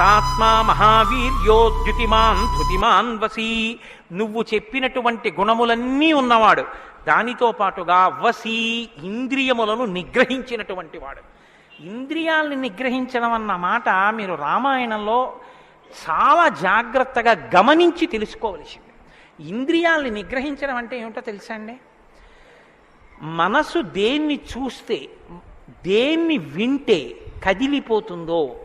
తాత్మా మహావీర్యోద్యుతిమాన్ ధృతిమాన్ వసీ. నువ్వు చెప్పినటువంటి గుణములన్నీ ఉన్నవాడు. దానితో పాటుగా వసీ ఇంద్రియములను నిగ్రహించినటువంటి వాడు. ఇంద్రియాల్ని నిగ్రహించడం అన్న మాట మీరు రామాయణంలో చాలా జాగ్రత్తగా గమనించి తెలుసుకోవలసింది. ఇంద్రియాల్ని నిగ్రహించడం అంటే ఏమిటో తెలుసా అండి? మనసు దేన్ని చూస్తే దేన్ని వింటే కదిలిపోతుందో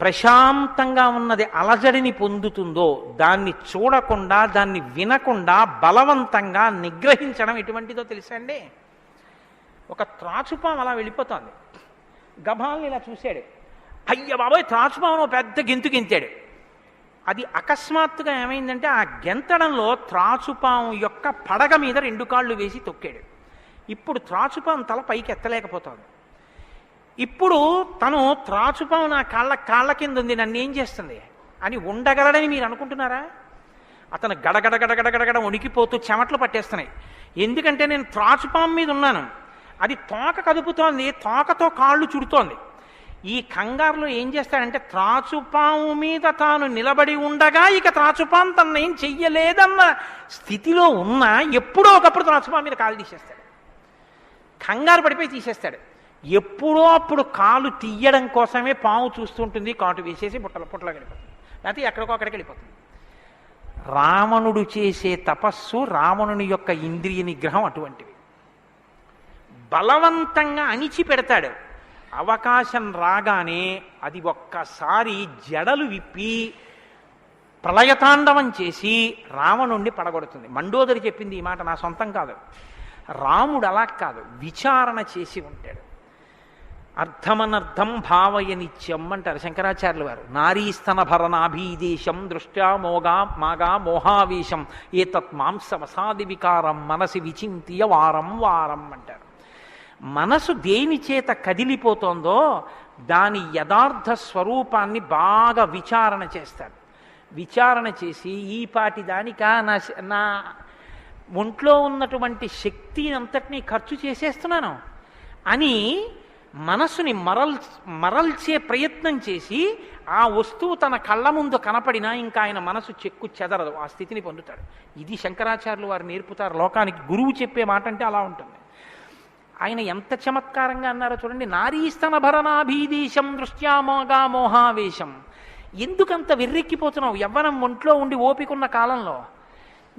ప్రశాంతంగా ఉన్నది అలజడిని పొందుతుందో దాన్ని చూడకుండా దాన్ని వినకుండా బలవంతంగా నిగ్రహించడం ఎటువంటిదో తెలుసా అండి? ఒక త్రాచుపాం అలా వెళ్ళిపోతోంది. గభాల్ని ఇలా చూశాడు. అయ్య బాబోయ్ త్రాచుపామును పెద్ద గెంతు గెంతాడు. అది అకస్మాత్తుగా ఏమైందంటే ఆ గెంతడంలో త్రాచుపాము యొక్క పడగ మీద రెండు కాళ్ళు వేసి తొక్కాడు. ఇప్పుడు త్రాచుపాము తల పైకి ఎత్తలేకపోతుంది. ఇప్పుడు తను త్రాచుపాము నా కాళ్ళ కాళ్ళ కింద ఉంది నన్ను ఏం చేస్తుంది? అని ఉండగలడని మీరు అనుకుంటున్నారా? అతను గడగడ గడగడ గడగడ చెమట్లు పట్టేస్తున్నాయి. ఎందుకంటే నేను త్రాచుపాము మీద ఉన్నాను అది తోక కదుపుతోంది తోకతో కాళ్ళు చుడుతోంది. ఈ కంగారులో ఏం చేస్తాడంటే త్రాచుపాము మీద తాను నిలబడి ఉండగా ఇక త్రాచుపాము తన ఏం చెయ్యలేదన్న స్థితిలో ఉన్నా ఎప్పుడో ఒకప్పుడు త్రాచుపాము మీద కాలు తీసేస్తాడు. కంగారు పడిపోయి తీసేస్తాడు. ఎప్పుడో అప్పుడు కాలు తీయడం కోసమే పాము చూస్తుంటుంది కాటు వేసేసి బుట్టల పుట్టలో వెళ్ళిపోతుంది. లేకపోతే ఎక్కడికో అక్కడికి వెళ్ళిపోతుంది. రావణుడు చేసే తపస్సు రావణుని యొక్క ఇంద్రియ నిగ్రహం అటువంటివి బలవంతంగా అణిచి పెడతాడు. అవకాశం రాగానే అది ఒక్కసారి జడలు విప్పి ప్రళయతాండవం చేసి రావణుణ్ణి పడగొడుతుంది. మండోదరి చెప్పింది ఈ మాట నా సొంతం కాదు. రాముడు అలా కాదు. విచారణ చేసి ఉంటాడు. అర్థమనర్థం భావయనిత్యం అంటారు శంకరాచార్యులు వారు. నారీస్తన భరణాభీదేశం దృష్ట్యా మోగా మాగా మోహావేశం. ఏతత్ మాంసవసాది వికారం మనసి విచింతియ వారం వారం అంటారు. మనసు దేని చేత కదిలిపోతోందో దాని యథార్థ స్వరూపాన్ని బాగా విచారణ చేస్తాడు విచారణ చేసి ఈ పాటి దానికా నా నా ఒంట్లో ఉన్నటువంటి శక్తి అంతటినీ ఖర్చు చేసేస్తున్నాను అని మనసుని మరల్ మరల్చే ప్రయత్నం చేసి ఆ వస్తువు తన కళ్ళ ముందు కనపడినా ఇంకా ఆయన మనసు చెక్కు చెదరదు. ఆ స్థితిని పొందుతాడు. ఇది శంకరాచార్యులు వారు నేర్పుతారు. లోకానికి గురువు చెప్పే మాట అంటే అలా ఉంటుంది. ఆయన ఎంత చమత్కారంగా అన్నారో చూడండి. నారీస్తన భరణాభీదేశం దృష్ట్యామోగా మోహావేశం. ఎందుకంత వెర్రెక్కిపోతున్నావు? యవ్వనం ఒంట్లో ఉండి ఓపికన్న కాలంలో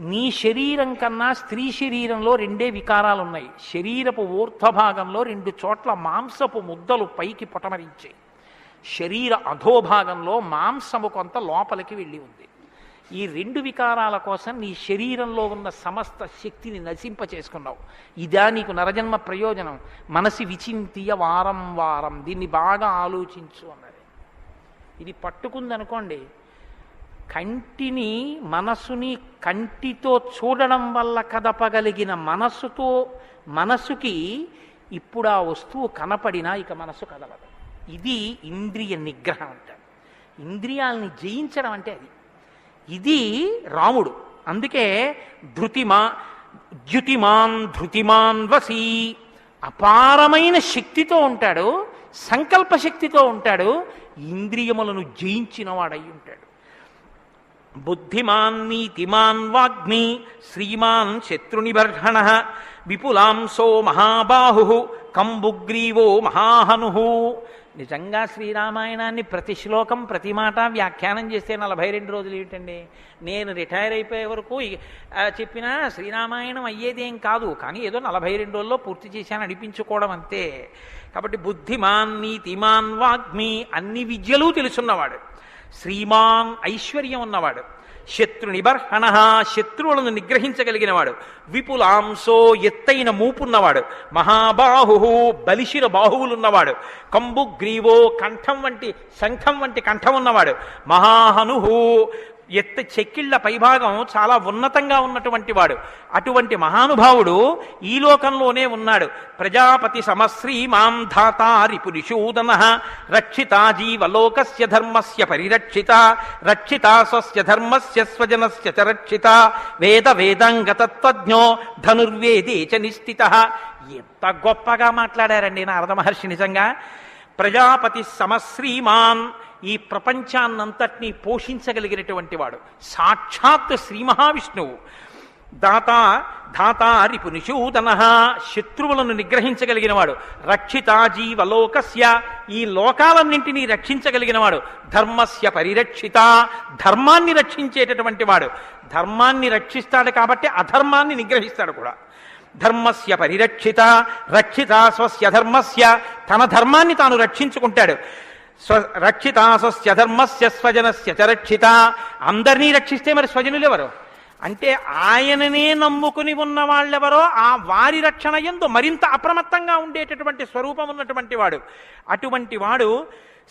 నీ శరీరం కన్నా స్త్రీ శరీరంలో రెండే వికారాలు ఉన్నాయి శరీరపు ఊర్ధ్వభాగంలో రెండు చోట్ల మాంసపు ముద్దలు పైకి పొటమరించాయి. శరీర అధోభాగంలో మాంసము కొంత లోపలికి వెళ్ళి ఉంది. ఈ రెండు వికారాల కోసం నీ శరీరంలో ఉన్న సమస్త శక్తిని నశింప చేసుకున్నావు ఇదా నీకు నరజన్మ ప్రయోజనం. మనసి విచింతియ వారం వారం. దీన్ని బాగా ఆలోచించు అన్నది. ఇది పట్టుకుందనుకోండి కంటిని మనసుని కంటితో చూడడం వల్ల కదపగలిగిన మనసుతో మనసుకి ఇప్పుడు ఆ వస్తువు కనపడినా ఇక మనసు కదలదు. ఇది ఇంద్రియ నిగ్రహం అంటారు. ఇంద్రియాలని జయించడం అంటే అది. ఇది రాముడు. అందుకే ధృతిమా ద్యుతిమాన్ ధృతిమాన్ వసీ. అపారమైన శక్తితో ఉంటాడు సంకల్ప శక్తితో ఉంటాడు ఇంద్రియములను జయించిన వాడై ఉంటాడు. బుద్ధిమాన్ నీతిమాన్ వాగ్మి శ్రీమాన్ శత్రునిబర్హణ విపులాంసో మహాబాహు కంబుగ్రీవో మహాహను నిజంగా శ్రీరామాయణాన్ని ప్రతి శ్లోకం ప్రతి మాట వ్యాఖ్యానం చేస్తే నలభై రెండు రోజులు ఏమిటండి నేను రిటైర్ అయిపోయే వరకు చెప్పిన శ్రీరామాయణం అయ్యేదేం కాదు కానీ ఏదో నలభై రెండు రోజుల్లో పూర్తి చేశాను అనిపించుకోవడం అంతే. కాబట్టి బుద్ధిమాన్ నీతిమాన్ వాగ్మి అన్ని విద్యలు తెలుసున్నవాడు. శ్రీమాన్ ఐశ్వర్యం ఉన్నవాడు శత్రు నిబర్హణ శత్రువులను నిగ్రహించగలిగినవాడు. విపులాంసో ఎత్తైన మూపున్నవాడు. మహాబాహు బలిశిర బాహువులున్నవాడు. కంబు గ్రీవో కంఠం వంటి శంఖం వంటి కంఠం ఉన్నవాడు మహాహనుహు ఎత్త చెక్కిళ్ళ పైభాగం చాలా ఉన్నతంగా ఉన్నటువంటి వాడు. అటువంటి మహానుభావుడు ఈ లోకంలోనే ఉన్నాడు. ప్రజాపతి సమశ్రీమాం ధాతారి పురుషూదన రక్షిత జీవలోకస్య ధర్మస్య పరిరక్షిత రక్షిత స్వస్య ధర్మస్య స్వజనస్య చ రక్షిత వేద వేదాంగతత్వజ్ఞో ధనుర్వేదే చ నిశ్చిత ఎంత గొప్పగా మాట్లాడారండి నారద మహర్షి నిజంగా. ప్రజాపతి సమశ్రీమాన్ ఈ ప్రపంచాన్నంతటినీ పోషించగలిగినటువంటి వాడు. సాక్షాత్ శ్రీ మహావిష్ణువు. దాత ధాత రిపు నిషూదన శత్రువులను నిగ్రహించగలిగినవాడు రక్షిత జీవలోకస్య ఈ లోకాలన్నింటినీ రక్షించగలిగినవాడు ధర్మస్య పరిరక్షిత. ధర్మాన్ని రక్షించేటటువంటి వాడు. ధర్మాన్ని రక్షిస్తాడు కాబట్టి అధర్మాన్ని నిగ్రహిస్తాడు కూడా. ధర్మస్య పరిరక్షిత. రక్షిత స్వస్య ధర్మస్య. తన ధర్మాన్ని తాను రక్షించుకుంటాడు. స్వ రక్షిత స్వస్య స్వజనస్య చ రక్షిత. అందరినీ రక్షిస్తే మరి స్వజనులు ఎవరు అంటే ఆయననే నమ్ముకుని ఉన్న వాళ్ళెవరో ఆ వారి రక్షణ ఎందు మరింత అప్రమత్తంగా ఉండేటటువంటి స్వరూపం ఉన్నటువంటి వాడు. అటువంటి వాడు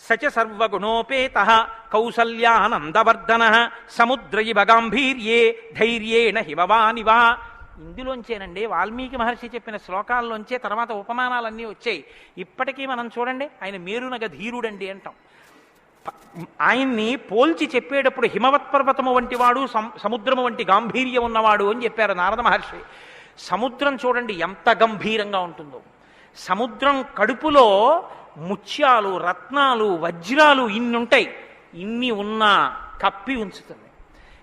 సచ సర్వగుణోపేత కౌసల్యానందవర్ధన. సముద్ర ఇవ గాంభీర్యే ధైర్యేణ హిమవానివా. ఇందులోంచేనండి వాల్మీకి మహర్షి చెప్పిన శ్లోకాల్లోంచే తర్వాత ఉపమానాలన్నీ వచ్చాయి. ఇప్పటికీ మనం చూడండి ఆయన మేరునగ ధీరుడండి అంటాం. ఆయన్ని పోల్చి చెప్పేటప్పుడు హిమవత్ పర్వతము వంటి వాడు సముద్రము వంటి గాంభీర్యం ఉన్నవాడు అని చెప్పారు నారద మహర్షి. సముద్రం చూడండి ఎంత గంభీరంగా ఉంటుందో. సముద్రం కడుపులో ముత్యాలు రత్నాలు వజ్రాలు ఇన్ని ఉంటాయి ఇన్ని ఉన్నా కప్పి ఉంచుతుంది.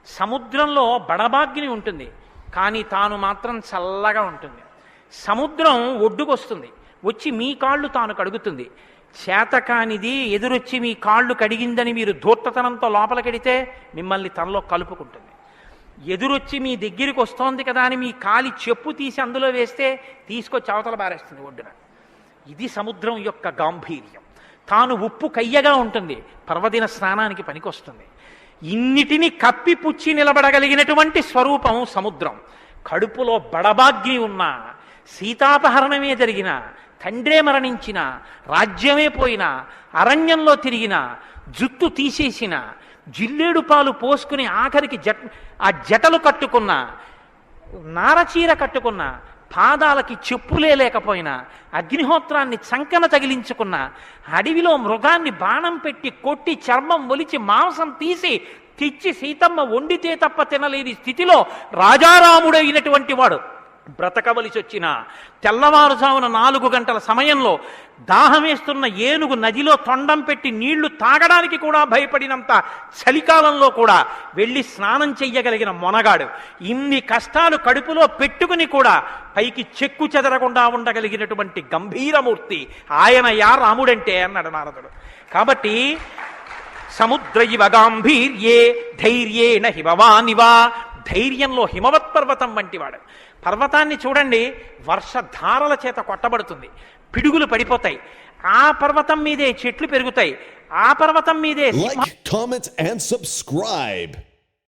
సముద్రంలో బడబాగ్ని ఉంటుంది. కానీ తాను మాత్రం చల్లగా ఉంటుంది. సముద్రం ఒడ్డుకొస్తుంది. వచ్చి మీ కాళ్ళు తాను కడుగుతుంది. చేతకానిది ఎదురొచ్చి మీ కాళ్ళు కడిగిందని మీరు ధూర్తతనంతో లోపలికెడితే మిమ్మల్ని తనలో కలుపుకుంటుంది. ఎదురొచ్చి మీ దగ్గరికి వస్తోంది కదా అని మీ కాలి చెప్పు తీసి అందులో వేస్తే తీసుకొచ్చి అవతల బారేస్తుంది ఒడ్డున. ఇది సముద్రం యొక్క గాంభీర్యం. తాను ఉప్పు కయ్యగా ఉంటుంది. పర్వదిన స్నానానికి పనికొస్తుంది. ఇన్నిటిని కప్పిపుచ్చి నిలబడగలిగినటువంటి స్వరూపం సముద్రం. కడుపులో బడబాగ్ని ఉన్న సీతాపహరణమే జరిగిన తండ్రే మరణించిన రాజ్యమే పోయిన అరణ్యంలో తిరిగిన జుట్టు తీసేసిన జిల్లేడు పాలు పోసుకుని ఆఖరికి జట్ ఆ జటలు కట్టుకున్న నారచీర కట్టుకున్న పాదాలకి చెప్పులే లేకపోయినా అగ్నిహోత్రాన్ని చంకన తగిలించుకున్న అడవిలో మృగాన్ని బాణం పెట్టి కొట్టి చర్మం ఒలిచి మాంసం తీసి తెచ్చి సీతమ్మ వండితే తప్ప తినలేని స్థితిలో రాజారాముడైనటువంటి వాడు. బ్రతకవలసి వచ్చిన తెల్లవారుజామున నాలుగు గంటల సమయంలో దాహమేస్తున్న ఏనుగు నదిలో తొండం పెట్టి నీళ్ళు తాగడానికి కూడా భయపడినంత చలికాలంలో కూడా వెళ్ళి స్నానం చెయ్యగలిగిన మొనగాడు. ఇన్ని కష్టాలు కడుపులో పెట్టుకుని కూడా పైకి చెక్కు చెదరకుండా ఉండగలిగినటువంటి గంభీరమూర్తి ఆయన యా రాముడంటే అన్నాడు నారదుడు. కాబట్టి సముద్ర ఇవ గాంభీర్యే ధైర్యేణ హిమవానివా ధైర్యంలో హిమవత్ పర్వతం వంటివాడు. పర్వతాన్ని చూడండి వర్షధారల చేత కొట్టబడుతుంది. పిడుగులు పడిపోతాయి. ఆ పర్వతం మీదే చెట్లు పెరుగుతాయి. ఆ పర్వతం మీదే సింహ Like, అండ్ సబ్స్క్రైబ్.